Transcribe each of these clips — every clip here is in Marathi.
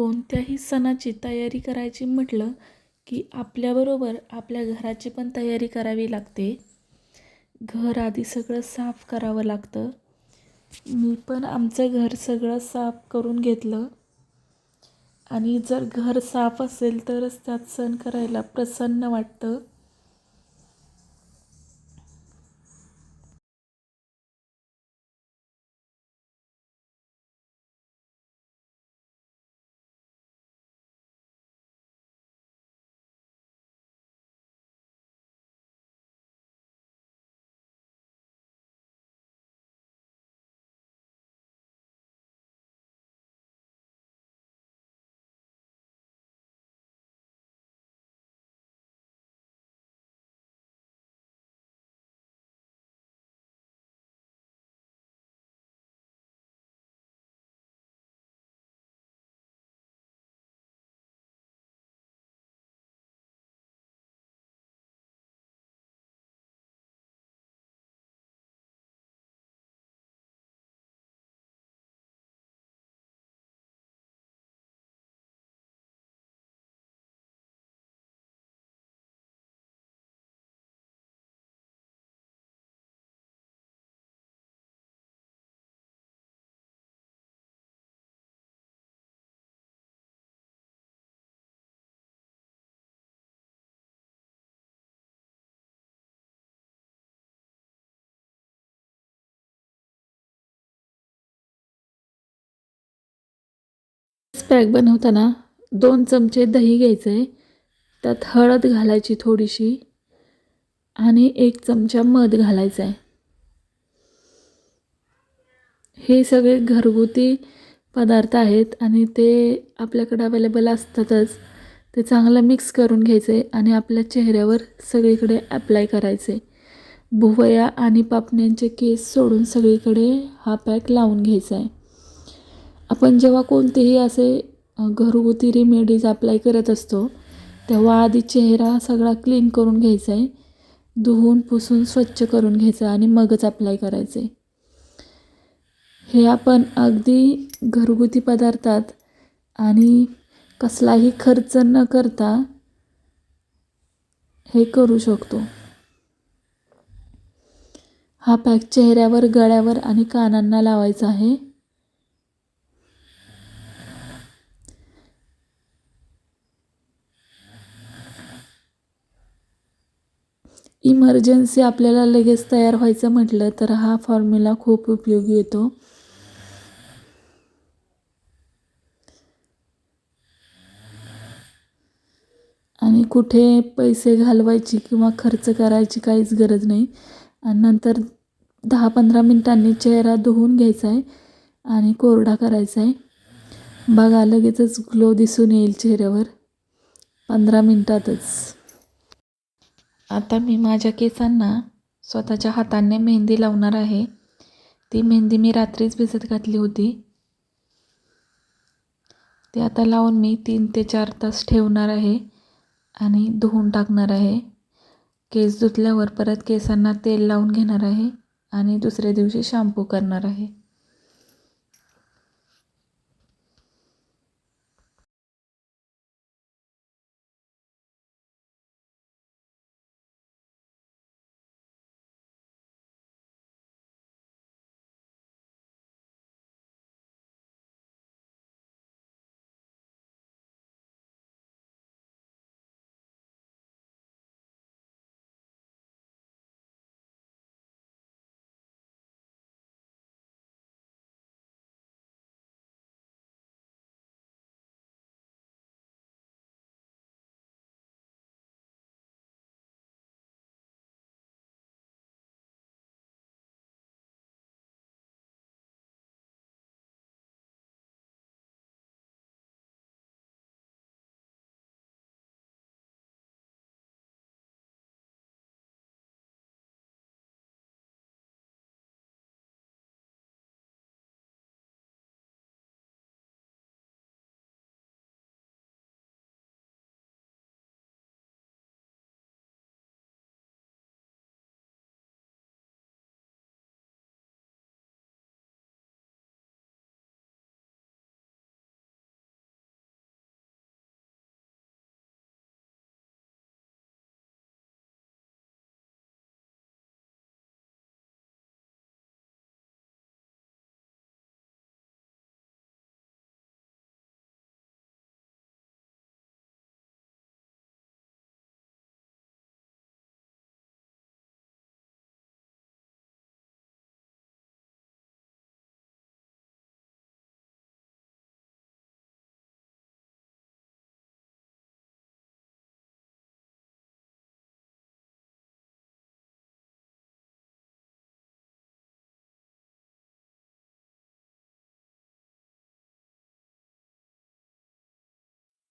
कोणत्याही सणाची तयारी करायची म्हटलं की आपल्याबरोबर आपल्या घराची पण तयारी करावी लागते. घर आधी सगळं साफ करावं लागतं. मी पण आमचं घर सगळं साफ करून घेतलं. आणि जर घर साफ असेल तरच त्यात सण करायला प्रसन्न वाटतं. पॅक बनवताना दोन चमचे दही घ्यायचं आहे त्यात हळद घालायची थोडीशी आणि एक चमचा मध घालायचा आहे हे सगळे घरगुती पदार्थ आहेत आणि ते आपल्याकडे अवेलेबल असतातच. ते चांगलं मिक्स करून घ्यायचे आणि आपल्या चेहऱ्यावर सगळीकडे अप्लाय करायचे भुवया आणि पापण्यांचे केस सोडून सगळीकडे हा पॅक लावून घ्यायचा आहे आपण जेव्हा कोणतेही असे घरगुती रेमेडीज अप्लाय करत असतो तेव्हा आधी चेहरा सगळा क्लीन करून घ्यायचा आहे. धुवून पुसून स्वच्छ करून घ्यायचं आणि मगच अप्लाय करायचे हे आपण अगदी घरगुती पदार्थात आणि कसलाही खर्च न करता हे करू शकतो. हा पॅक चेहऱ्यावर गळ्यावर आणि कानांना लावायचा आहे. इमर्जन्सी आपल्याला लगेच तयार व्हायचं म्हटलं तर हा फॉर्म्युला खूप उपयोगी येतो. आणि कुठे पैसे घालवायची किंवा खर्च करायची काहीच गरज नाही. आणि नंतर दहा पंधरा मिनटांनी चेहरा धुवून घ्यायचा आहे आणि कोरडा करायचा आहे. बघा लगेचच ग्लो दिसून येईल चेहऱ्यावर. पंधरा मिनटातच. आता मी माझ्या केसांना स्वतःच्या हाताने मेहंदी लावणार आहे. ती मेहंदी मी रात्रीच भिजत घातली होती. ती आता लावून मी तीन ते चार तास ठेवणार आहे आणि धुवून टाकणार आहे. केस धुतल्यावर परत केसांना तेल लावून घेणार आहे आणि दुसऱ्या दिवशी शॅम्पू करणार आहे.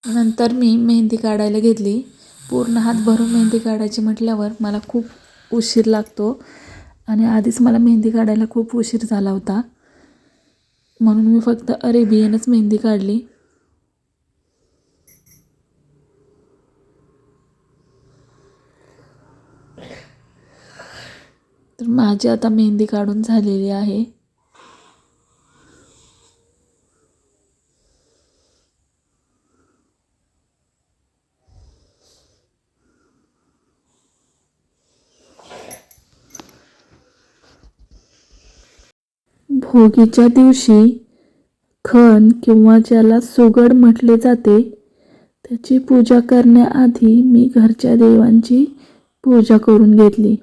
नंतर मी मेहंदी काढायला घेतली. पूर्ण हात भरून मेहंदी काढायची म्हटल्यावर मला खूप उशीर लागतो. आणि आधीच मला मेहंदी काढायला खूप उशीर झाला होता. म्हणून मी फक्त अरेबियनच मेहंदी काढली. तर माझी आता मेहंदी काढून झालेली आहे. भोगीच्या दिवशी खण किंवा ज्याला सुगड म्हटले जाते त्याची पूजा करण्याआधी मी घरच्या देवांची पूजा करून घेतली.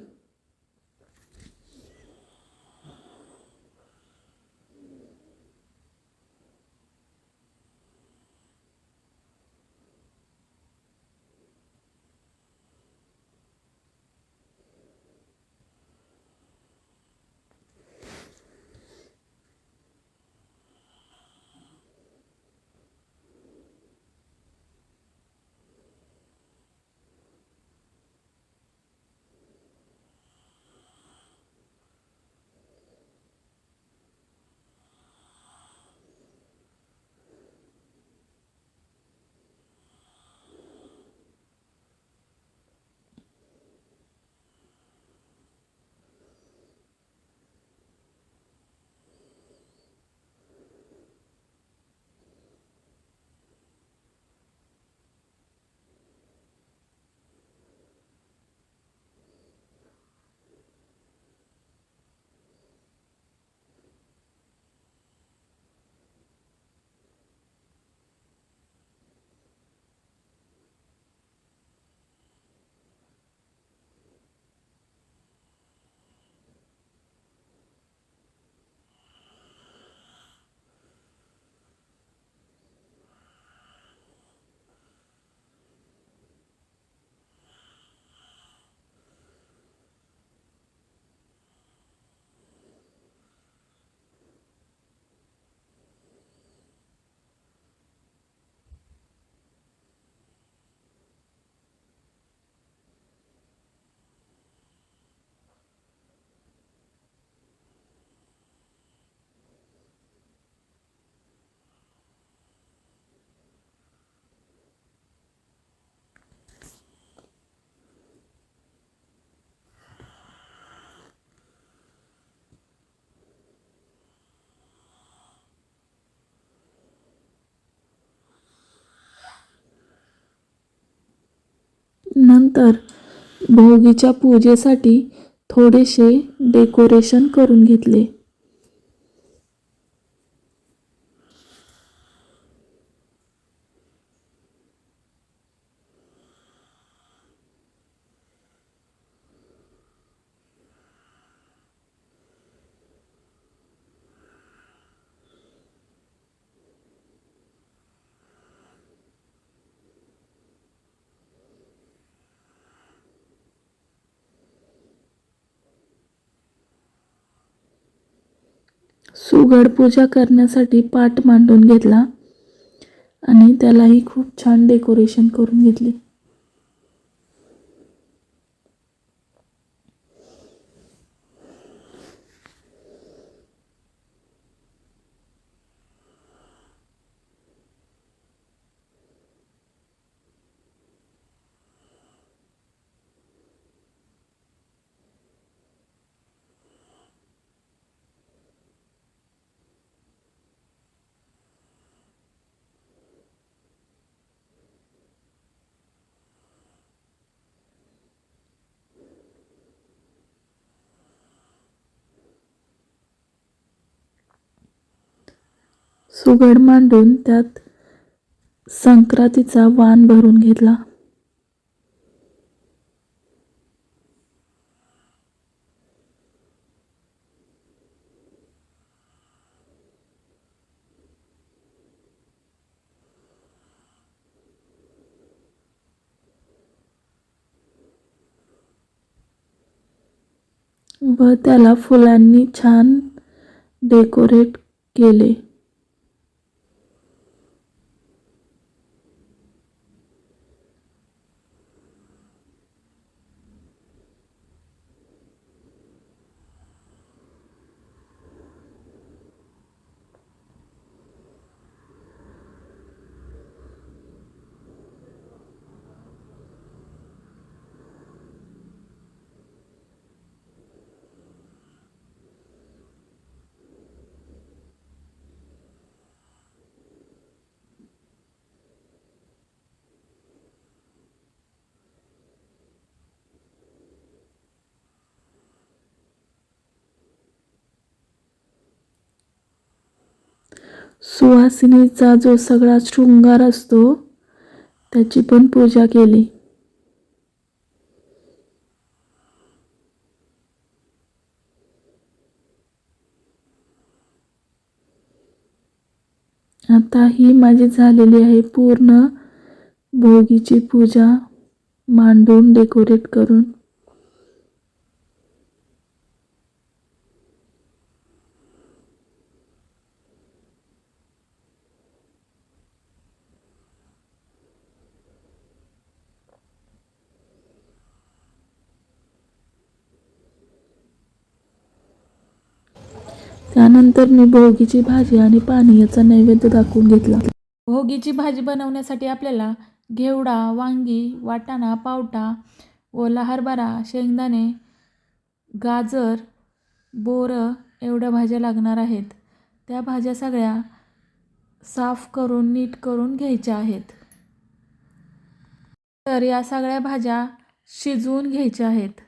नंतर भोगीच्या पूजेसाठी थोडेसे डेकोरेशन करून घेतले. सुगड पूजा करण्यासाठी पाट मांडून घेतला. आणि त्यालाही खूप छान डेकोरेशन करून घेतली. सुगड मांडून त्यात संक्रांतीचा वाण भरून घेतला. व त्याला फुलांनी छान डेकोरेट केले. सुवासिनीचा जो सगळा शृंगार असतो त्याची पण पूजा केली. आता ही माझी झालेली आहे पूर्ण भोगीची पूजा मांडून डेकोरेट करून. त्यानंतर मी भोगीची भाजी आणि पाणी याचा नैवेद्य दाखवून घेतला. भोगीची भाजी बनवण्यासाठी आपल्याला घेवडा वांगी वाटाणा पावटा ओला हरभरा शेंगदाणे गाजर बोरं एवढ्या भाज्या लागणार आहेत. त्या भाज्या सगळ्या साफ करून नीट करून घ्यायच्या आहेत. तर या सगळ्या भाज्या शिजवून घ्यायच्या आहेत.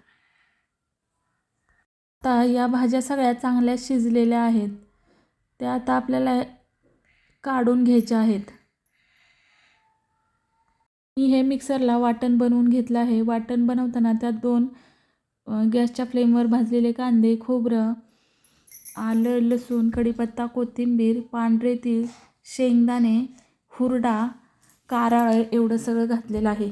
आता या भाज्या सगळ्या चांगल्या शिजलेल्या आहेत. त्या आता आपल्याला काढून घ्यायच्या आहेत. मी हे मिक्सरला वाटण बनवून घेतलं आहे. वाटण बनवताना त्यात दोन गॅसच्या फ्लेमवर भाजलेले कांदे खोबरं आलं लसूण कढीपत्ता कोथिंबीर पांढरे तीळ शेंगदाणे हुरडा कारळ एवढं सगळं घातलेलं आहे.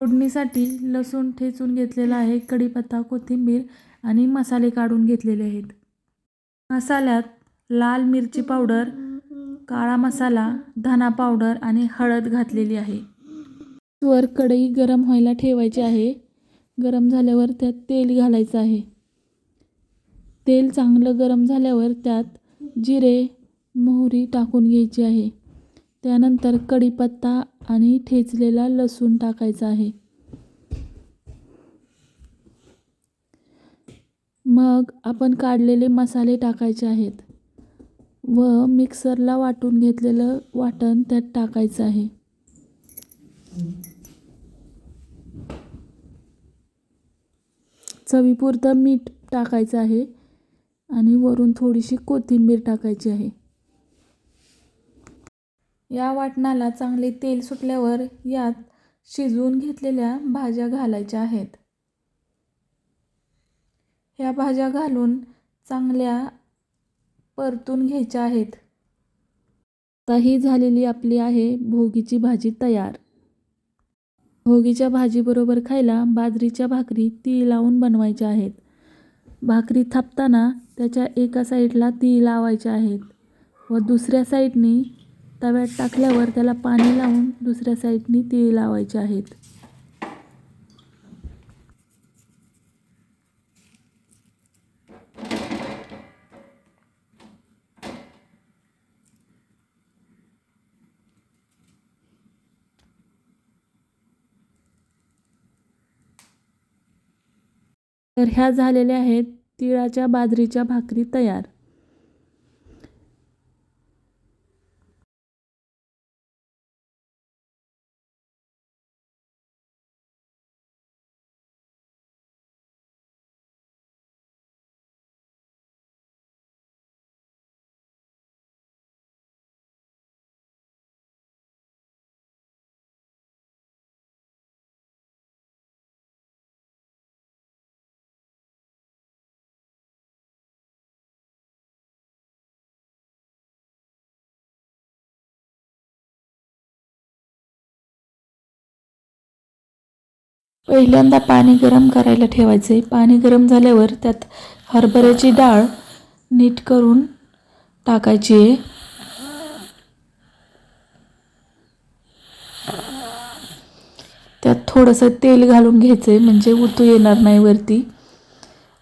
फोडणीसाठी लसूण ठेचून घेतलेला आहे. कढीपत्ता कोथिंबीर आणि मसाले काढून घेतलेले आहेत. मसाल्यात लाल मिरची पावडर काळा मसाला धना पावडर आणि हळद घातलेली आहे. वर कढई गरम व्हायला ठेवायची आहे. गरम झाल्यावर त्यात तेल घालायचं आहे. तेल चांगलं गरम झाल्यावर त्यात जिरे मोहरी टाकून घ्यायची आहे. त्यानंतर कढीपत्ता आणि ठेचलेला लसूण टाकायचा आहे. मग आपण काढलेले मसाले टाकायचे आहेत व मिक्सरला वाटून घेतलेलं वाटण त्यात टाकायचं आहे. चवीपुरतं मीठ टाकायचं आहे आणि वरून थोडीशी कोथिंबीर टाकायची आहे. या वाटणाला चांगले तेल सुटल्यावर यात शिजवून घेतलेल्या भाज्या घालायच्या आहेत. ह्या भाज्या घालून चांगल्या परतून घ्यायच्या आहेत. आता ही झालेली आपली आहे भोगीची भाजी तयार. भोगीच्या भाजीबरोबर खायला बाजरीच्या भाकरी तीळ लावून बनवायच्या आहेत. भाकरी थापताना त्याच्या एका साईडला तीळ लावायच्या आहेत व दुसऱ्या साईडनी तव्यात टाकल्यावर त्याला पाणी लावून दुसऱ्या साईडनी तीळ लावायचे आहेत. तर ह्या झालेल्या आहेत तिळाच्या बाजरीच्या भाकरी तयार. पहिल्यांदा पाणी गरम करायला ठेवायचे. पाणी गरम झाल्यावर त्यात हरभऱ्याची डाळ नीट करून टाकायची. आहे त्यात थोडंसं तेल घालून घ्यायचं आहे म्हणजे उतू येणार नाही वरती.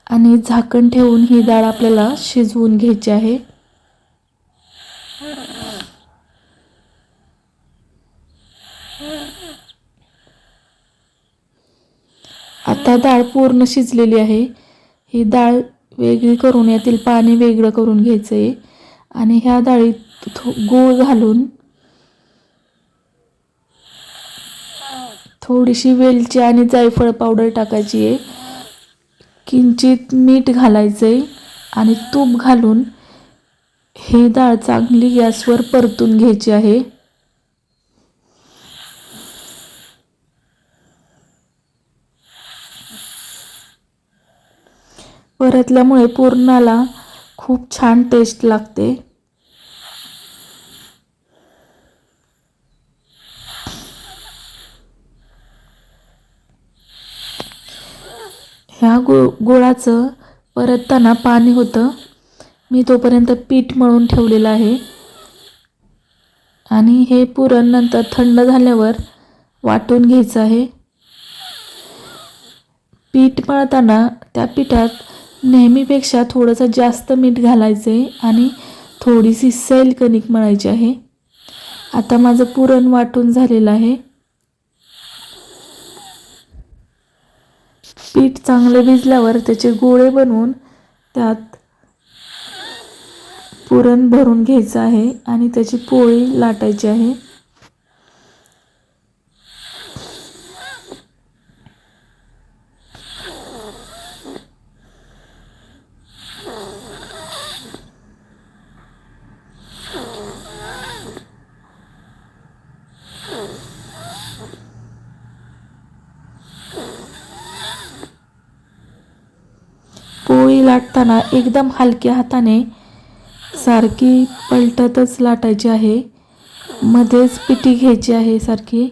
आणि झाकण ठेवून ही डाळ आपल्याला शिजवून घ्यायची आहे. आता डाळ पूर्ण शिजलेली आहे. ही डाळ वेगळी करून यातील पाणी वेगळं करून घ्यायचं आहे आणि ह्या डाळीत थो गूळ घालून थोडीशी वेलची आणि जायफळ पावडर टाकायची आहे किंचित मीठ घालायचं आहे आणि तूप घालून ही डाळ चांगली गॅसवर परतून घ्यायची आहे. परतल्यामुळे पूर्णाला खूप छान टेस्ट लागते. ह्या गो गुळाचं परतताना पाणी होतं. मी तोपर्यंत पीठ मळून ठेवलेलं आहे. आणि हे पुरण नंतर थंड झाल्यावर वाटून घ्यायचं आहे. पीठ मळताना त्या पिठात नेहमीपेक्षा थोडंसं जास्त मीठ घालायचं आहे आणि थोडीशी सैल कणिक मळायची आहे. आता माझं पुरण वाटून झालेलं आहे. पीठ चांगले भिजल्यावर त्याचे गोळे बनवून त्यात पुरण भरून घ्यायचं आहे आणि त्याची पोळी लाटायची आहे. असताना एकदम हलक्या हाताने सारखी पलटतच लाटायची आहे. मध्येच पिठी घ्यायची आहे सारखी.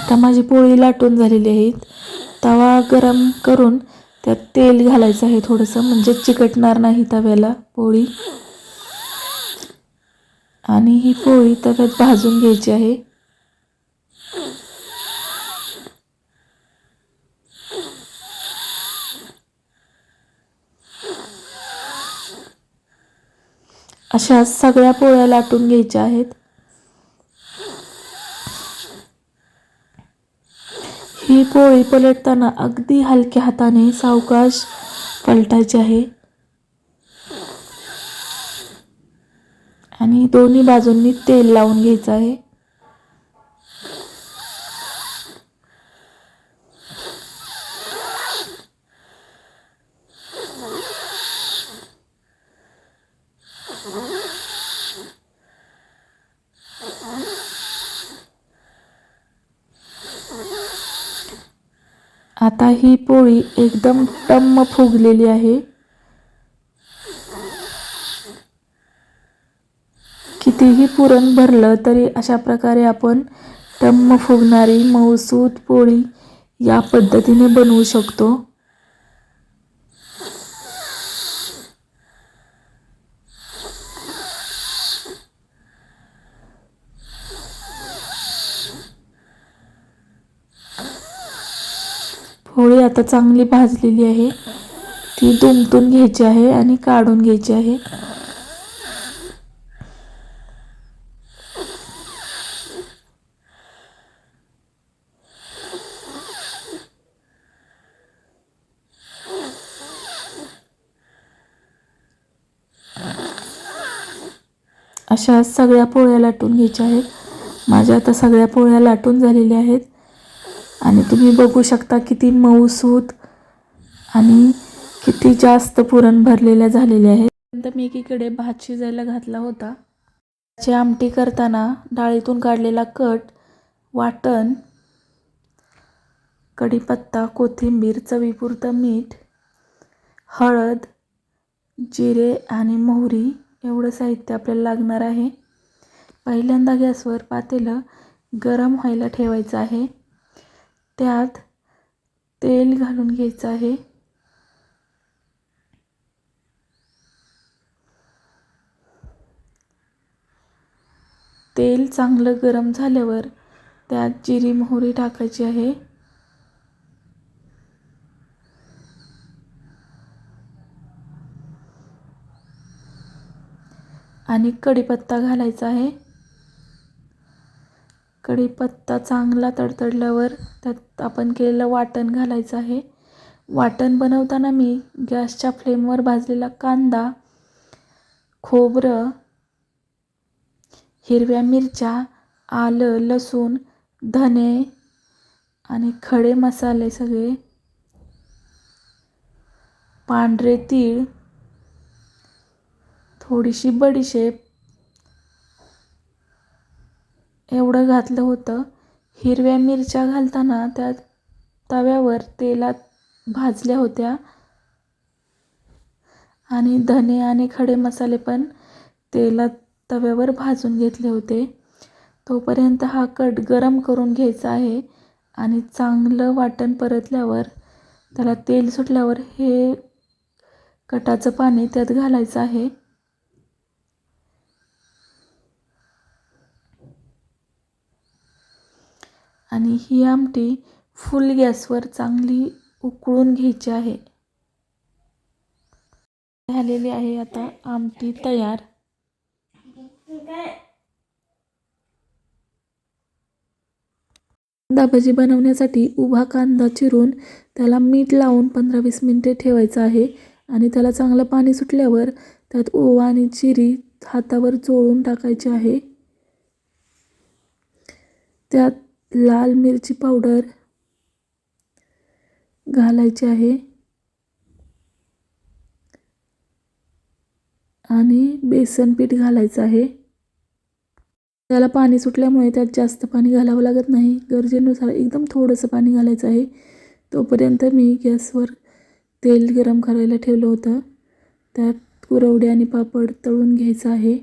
आता माझी पोळी लाटून झालेली आहे. तवा गरम करून त्यात तेल घालायचं आहे थोडंसं म्हणजे चिकटणार नाही तव्याला पोळी. आणि ही पोळी तव्यात भाजून घ्यायची आहे. अशा सगळ्या पोळ्या लाटून घ्यायच्या आहेत. ही पोळी पलटताना अगदी हलक्या हाताने सावकाश पलटायची आहे. आणि दोन्ही बाजूंनी तेल लावून घ्यायचं आहे. आता ही पोळी एकदम टम्म फुगलेली आहे. कितीही पुरण भरलं तरी अशा प्रकारे आपण टम्म फुगणारी मऊसूत पोळी या पद्धतीने बनवू शकतो. पोळी आता चांगली भाजलेली आहे. ती दुमटून घ्यायची आहे आणि काढून घ्यायची आहे. अशा सगळ्या पोळ्या लाटून घ्यायच्या आहेत. माझ्या आता सगळ्या पोळ्या लाटून झालेल्या आहेत. आणि तुम्ही बघू शकता किती मऊसूत आणि किती जास्त पुरण भरलेल्या झालेल्या आहेत. नंतर मी एकीकडे भात शिजायला घातला होता. त्याची आमटी करताना डाळीतून काढलेला कट वाटण कढीपत्ता कोथिंबीर चवीपुरतं मीठ हळद जिरे आणि मोहरी एवढं साहित्य आपल्याला लागणार आहे. पहिल्यांदा गॅसवर पातेलं गरम व्हायला ठेवायचं आहे. त्यात तेल घालून घ्यायचं आहे. तेल चांगलं गरम झाल्यावर त्यात जिरी मोहरी टाकायची आहे. आणि कढीपत्ता घालायचा आहे. कढीपत्ता चांगला तडतडल्यावर त्यात आपण केलेलं वाटण घालायचं आहे. वाटण बनवताना मी गॅसच्या फ्लेमवर भाजलेला कांदा खोबरं हिरव्या मिरच्या आलं लसूण धने आणि खडे मसाले सगळे पांढरे तीळ थोडीशी बडीशेप एवढं घातलं होतं. हिरव्या मिरच्या घालताना त्या तव्यावर तेलात भाजल्या होत्या. आणि धने आणि खडे मसाले पण तेलात तव्यावर भाजून घेतले होते. तोपर्यंत हा कट गरम करून घ्यायचा आहे आणि चांगलं वाटण परतल्यावर त्याला तेल सुटल्यावर हे कटाचं पाणी त्यात घालायचं आहे. आणि ही आमटी फुल गॅसवर चांगली उकळून घ्यायची आहे. झालेली आहे आता आमटी तयार. कांदा भजी बनवण्यासाठी उभा कांदा चिरून त्याला मीठ लावून पंधरा वीस मिनटे ठेवायचं आहे आणि त्याला चांगलं पाणी सुटल्यावर त्यात ओवा आणि जिरी हातावर चोळून टाकायची आहे. त्यात लाल मिरची पावडर घालायची आहे. आणि बेसन पीठ घालायचं आहे. त्याला पाणी सुटल्यामुळे त्यात जास्त पाणी घालावं लागत नाही. गरजेनुसार एकदम थोडंसं पाणी घालायचं आहे. तोपर्यंत मी गॅसवर तेल गरम करायला ठेवलं होतं. त्यात कुरवडे आणि पापड तळून घ्यायचं आहे.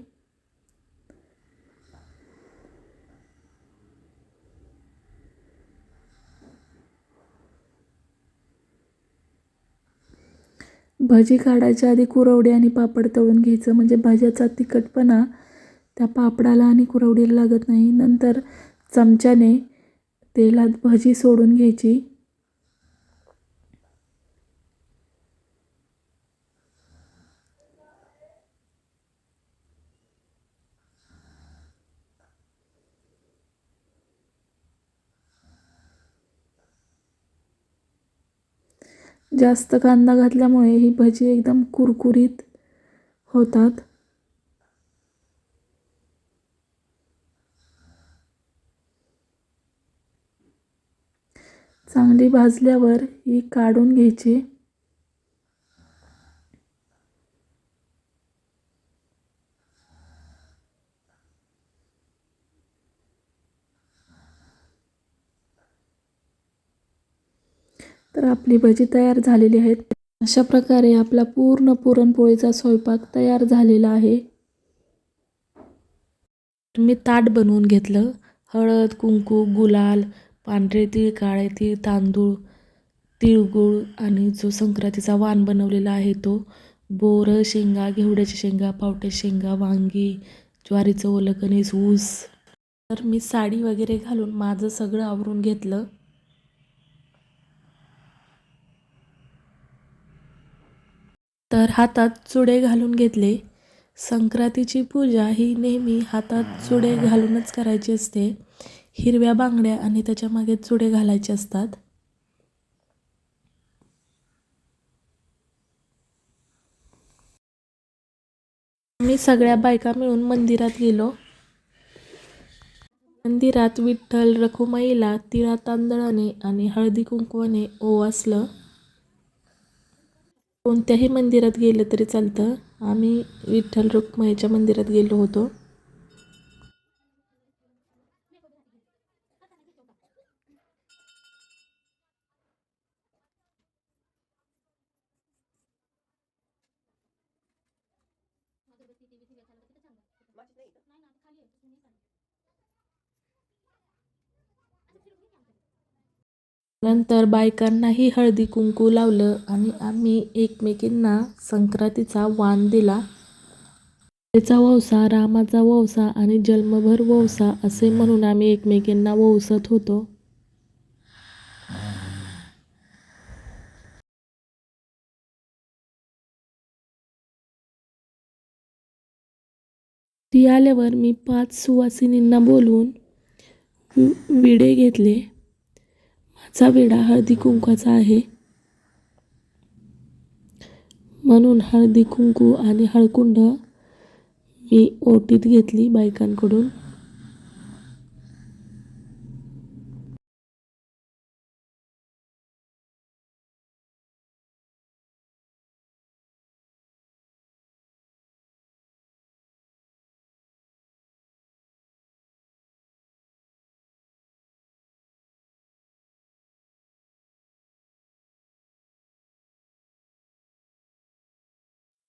भजी काढायच्या आधी कुरवडी आणि पापड तळून घ्यायचं. म्हणजे भाज्याचा तिखटपणा त्या पापडाला आणि कुरवडीला लागत नाही. नंतर चमच्याने तेलात भजी सोडून घ्यायची. जास्त कांदा घातल्यामुळे ही भजी एकदम कुरकुरीत होतात. चांगली भाजल्यावर ही काढून घ्यायची. तर आपली भजी तयार झालेली आहेत. अशा प्रकारे आपला पूर्ण पुरणपोळीचा स्वयंपाक तयार झालेला आहे. मी ताट बनवून घेतलं. हळद कुंकू गुलाल पांढरे तीळ काळे तीळ तांदूळ तिळगुळ आणि जो संक्रांतीचा वाण बनवलेला आहे तो बोरं शेंगा घेवड्याची शेंगा पावट्या शेंगा वांगी ज्वारीचं ओलं कणीस ऊस. तर मी साडी वगैरे घालून माझं सगळं आवरून घेतलं. तर हातात चुडे घालून घेतले. संक्रांतीची पूजा ही नेहमी हातात चुडे घालूनच करायची असते. हिरव्या बांगड्या आणि त्याच्यामागे चुडे घालायचे असतात. मी सगळ्या बायका मिळून मंदिरात गेलो. मंदिरात विठ्ठल रखुमाईला तिळा तांदळाने आणि हळदी कुंकवाने ओवासलं. कोणत्याही मंदिरात गेलं तरी चालतं. आम्ही विठ्ठल रुक्माईच्या मंदिरात गेलो होतो. नंतर बायकांनाही हळदी कुंकू लावलं आणि आम्ही एकमेकींना संक्रांतीचा वाण दिला. त्याचा वौसा रामाचा वौसा आणि जन्मभर वौसा असे म्हणून आम्ही एकमेकींना वौसत होतो. ती आल्यावर मी पाच सुवासिनींना बोलवून विडे घेतले. चा वेढा हळदी कुंकवाचा आहे. म्हणून हळदी कुंकू आणि हळकुंड मी ओटीत घेतली बायकांकडून.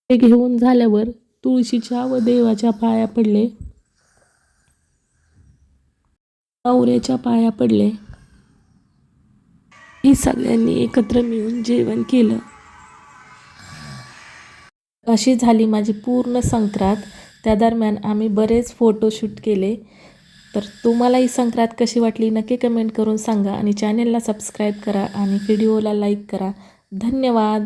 ते घेऊन झाल्यावर तुळशीच्या व देवाच्या पाया पडले. नवऱ्याच्या पाया पडले. ही सगळ्यांनी एकत्र मिळून जेवण केलं. अशी झाली माझी पूर्ण संक्रांत. त्या दरम्यान आम्ही बरेच फोटोशूट केले. तर तुम्हाला ही संक्रांत कशी वाटली नक्की कमेंट करून सांगा आणि चॅनेलला सबस्क्राईब करा आणि व्हिडिओला लाईक करा. धन्यवाद.